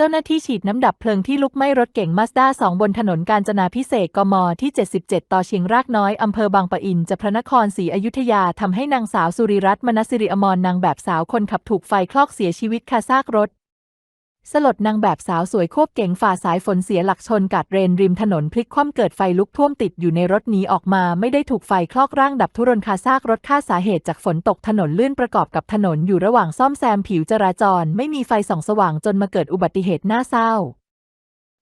เจ้าหน้าที่ฉีดน้ำดับเพลิงที่ลุกไหม้รถเก๋งมาสด้า2บนถนนกาญจนาพิเศษกมที่ 77 ต่อเชียงรากน้อย อำเภอบางปะอินจะพระนครศรีอยุธยาทำให้นางสาวสุริรัตน์มนสิริอมรนางแบบสาวคนขับถูกไฟคลอกเสียชีวิตคาซากรถ สลดนางแบบสาวสวยควบเก๋งฝ่าสายฝนเสียหลักชนกัดเรนริมถนนพลิกคว่ำเกิดไฟลุกท่วมติดอยู่ในรถหนีออกมาไม่ได้ถูกไฟคลอกร่างดับทุรนคาซากรถค่าสาเหตุจากฝนตกถนนลื่นประกอบกับถนนอยู่ระหว่างซ่อมแซมผิวจราจร ไม่มีไฟส่องสว่างจนมาเกิดอุบัติเหตุน่าเศร้า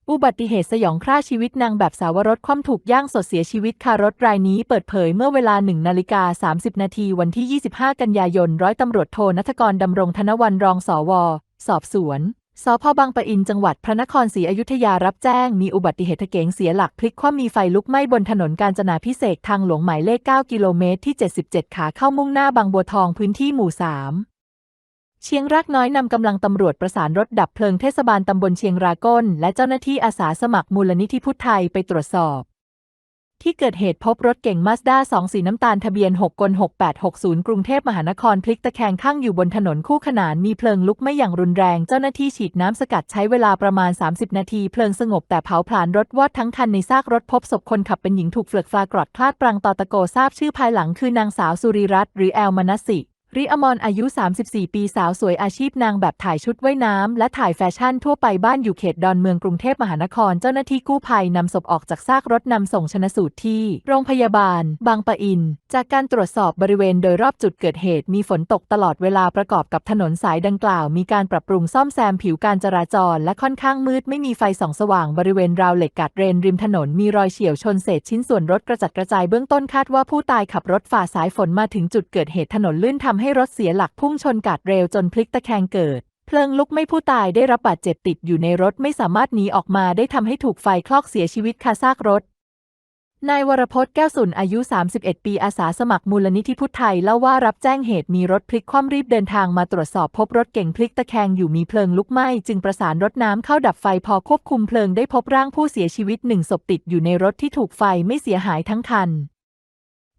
อุบัติเหตุสยองฆ่าชีวิตนางแบบสาวรถคว่ำถูกย่างสดเสียชีวิตคารถรายนี้เปิดเผยเมื่อเวลา1นาฬิกา30 นาทีวันที่ 25 กันยายนร้อยตำรวจโทนัทกรดำรงธนวันรองสว สอบสวน สพบางปะอินจังหวัดพระนครศรีอยุธยารับแจ้ง มีอุบัติเหตุเก๋งเสียหลักพลิกคว่ำมีไฟลุกไหม้บนถนนกาญจนาพิเศษทางหลวงหมายเลข 9 กิโลเมตรที่ 77 ขาเข้ามุ่งหน้าบางบัวทองพื้นที่หมู่ 3 เชียงรากน้อยนำกำลังตำรวจประสานรถดับเพลิงเทศบาลตำบลเชียงราก้น และเจ้าหน้าที่อาสาสมัครมูลนิธิพุทธไทยไปตรวจสอบ ที่เกิดเหตุพบรถเก่งมาสด้า2สีน้ำตาลทะเบียน 6กล6860 กรุงเทพมหานครพลิกตะแคงข้างอยู่บนถนนคู่ขนานมีเพลิงลุกไม่อย่างรุนแรง เจ้าหน้าที่ฉีดน้ำสกัดใช้เวลาประมาณ 30 นาที เพลิงสงบแต่เผาผลาญรถวอดทั้งคันในซากรถพบศพคนขับเป็นหญิงถูกเฟลือกฟลากรอดคลาดปรังตอตะโกทราบชื่อภายหลังคือนางสาวสุริรัตน์หรือแอลมนัสสิ ริอมรอายุ 34 ปีสาวสวยอาชีพนางแบบถ่ายชุดว่ายน้ำ และถ่ายแฟชั่นทั่วไปบ้านอยู่เขตดอนเมืองกรุงเทพมหานคร เจ้าหน้าที่กู้ภัยนำศพออกจากซากรถนำส่งชนะสูตรที่ โรงพยาบาล บางปะอิน จากการตรวจสอบบริเวณโดยรอบจุดเกิดเหตุมีฝนตกตลอดเวลาประกอบกับถนนสายดังกล่าว มีการปรับปรุงซ่อมแซมผิวการจราจร และค่อนข้างมืดไม่มีไฟส่องสว่างบริเวณราวเหล็กกัดเรนริมถนนมีรอยเฉี่ยวชนเศษชิ้นส่วนรถกระจัดกระจายเบื้องต้นคาดว่าผู้ตายขับรถฝ่าสายฝนมาถึงจุดเกิดเหตุถนนลื่นทำให้รถเสียหลักพุ่งชนกัดเร็วจนพลิกตะแคงเกิด เพลิงลุกไม่ผู้ตายได้รับบาดเจ็บติดอยู่ในรถไม่สามารถหนีออกมาได้ทำให้ถูกไฟคลอกเสียชีวิตคาซากรถนายวรพจน์แก้วสุนอายุ 31 ปีอาสาสมัครมูลนิธิพุทธไทยเล่าว่ารับแจ้งเหตุมีรถพลิกคว่ำรีบเดินทางมาตรวจสอบพบรถเก่งพลิกตะแคงอยู่มีเพลิงลุกไหม้จึงประสานรถน้ำเข้าดับไฟพอควบคุมเพลิงได้พบร่างผู้เสียชีวิตหนึ่งศพติดอยู่ในรถที่ถูกไฟไม่เสียหายทั้งคัน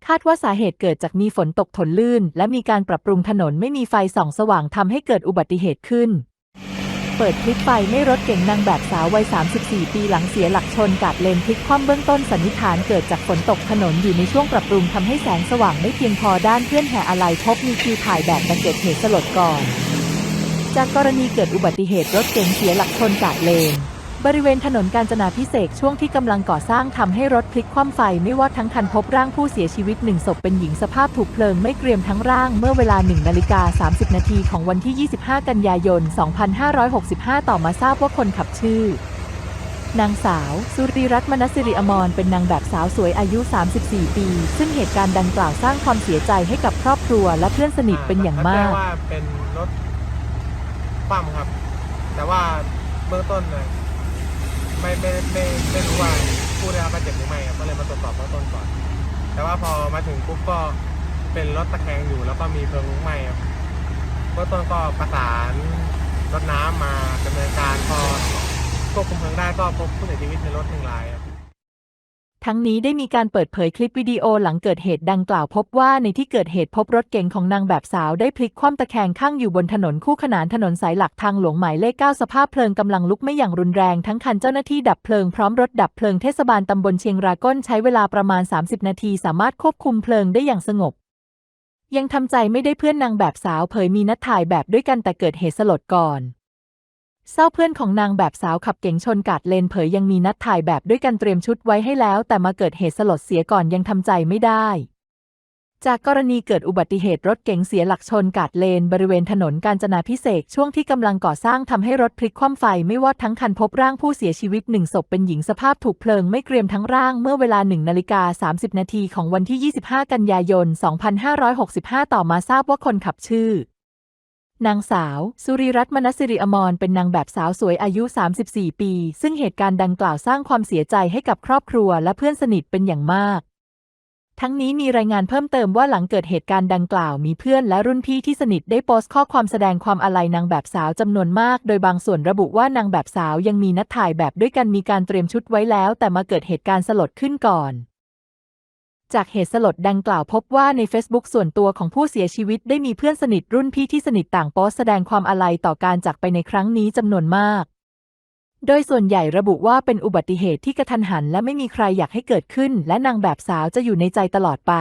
คาดว่าสาเหตุเกิดจากมีฝนตกถนลื่น และมีการปรับปรุงถนนไม่มีไฟส่องสว่างทำให้เกิดอุบัติเหตุขึ้น เปิดคลิปไฟไม่รถเก่งนางแบบสาววัย 34 ปีหลังเสียหลักชนกัดเลนพลิกคว่ำเบื้องต้นสันนิษฐานเกิดจากฝนตกถนนอยู่ในช่วงปรับปรุงทำให้แสงสว่างไม่เพียงพอด้านเพื่อนแห่อะไรพบมีคิวถ่ายแบบแต่เกิดเหตุสลดก่อน จากกรณีเกิดอุบัติเหตุรถเก๋งเสียหลักชนกัดเลน บริเวณถนนกาญจนาพิเศษช่วงที่กำลังก่อสร้างทำให้รถพลิกคว่ำไฟไม่วอดทั้งคันพบร่างผู้เสียชีวิตหนึ่งศพเป็นหญิงสภาพถูกเพลิงไม่เกรียมทั้งร่างเมื่อเวลา1นาฬิกา30 นาทีของวันที่ 25 กันยายน 2565 ต่อมาทราบว่าคนขับชื่อนางสาว สุริรัตน์มนสิริอมรเป็นนางแบบสาวสวยอายุ 34 ปี ซึ่งเหตุการณ์ดังกล่าวสร้างความเสียใจให้กับครอบครัวและเพื่อนสนิทเป็นอย่างมากแจ้งว่าเป็นรถคว่ำครับ แต่ว่าเบื้องต้นนะ ไม่ไม่ไม่ไม่รู้ว่าผู้ได้รับบาดเจ็บหรือไม่ครับก็เลยมาตรวจสอบเบื้องต้นก่อน แต่ว่าพอมาถึงปุ๊บก็เป็นรถตะแคงอยู่ แล้วก็มีเพลิงลุกไหม้ครับเบื้องต้นก็ประสานรถน้ำมาดำเนินการพอควบคุมเพลิงได้ก็พบผู้เสียชีวิตในรถหนึ่งรายครับ ทั้งนี้ได้มีการเปิดเผยคลิปวิดีโอหลังเกิดเหตุดังกล่าวพบว่าในที่เกิดเหตุพบรถเก๋งของนางแบบสาวได้พลิกคว่ำตะแคงข้างอยู่บนถนนคู่ขนานถนนสายหลักทางหลวงหมายเลข 9 สภาพเพลิงกำลังลุกไม่อย่างรุนแรงทั้งคันเจ้าหน้าที่ดับเพลิงพร้อมรถดับเพลิงเทศบาลตำบลเชียงราก้นใช้เวลาประมาณ 30 นาทีสามารถควบคุมเพลิงได้อย่างสงบยังทำใจไม่ได้เพื่อนนางแบบสาวเผยมีนัดถ่ายแบบด้วยกันแต่เกิดเหตุสลดก่อน เศร้าเพื่อนของนางแบบสาวขับเก๋งชนกาดเลนเผยยังมีนัดถ่ายแบบด้วยกันเตรียมชุดไว้ให้แล้ว แต่มาเกิดเหตุสลดเสียก่อนยังทำใจไม่ได้ จากกรณีเกิดอุบัติเหตุรถเก๋งเสียหลักชนกาดเลนบริเวณถนนกาญจนาพิเศษช่วงที่กำลังก่อสร้างทำให้รถพลิกคว่ำไฟไม่วอดทั้งคันพบร่างผู้เสียชีวิตหนึ่งศพเป็นหญิงสภาพถูกเพลิงไม่เกรียมทั้งร่างเมื่อเวลา1นาฬิกา30 นาทีของวันที่ 25 กันยายน 2565 ต่อมาทราบว่าคนขับชื่อ นางสาว สุริรัตน์มนสิริอมรเป็นนางแบบสาวสวยอายุ 34 ปี ซึ่งเหตุการณ์ดังกล่าวสร้างความเสียใจให้กับครอบครัวและเพื่อนสนิทเป็นอย่างมาก ทั้งนี้มีรายงานเพิ่มเติมว่าหลังเกิดเหตุการณ์ดังกล่าวมีเพื่อนและรุ่นพี่ที่สนิทได้โพสต์ข้อความแสดงความอาลัยนางแบบสาวจำนวนมาก โดยบางส่วนระบุว่านางแบบสาวยังมีนัดถ่ายแบบด้วยกันมีการเตรียมชุดไว้แล้ว แต่มาเกิดเหตุการณ์สลดขึ้นก่อน จากเหตุสลดดังกล่าวพบว่าใน Facebook ส่วนตัวของผู้เสียชีวิตได้มีเพื่อนสนิทรุ่นพี่ที่สนิทต่างโพสต์แสดงความอาลัยต่อการจากไปในครั้งนี้จำนวนมาก โดยส่วนใหญ่ระบุว่าเป็นอุบัติเหตุที่กระทันหันและไม่มีใครอยากให้เกิดขึ้น และนางแบบสาวจะอยู่ในใจตลอดไป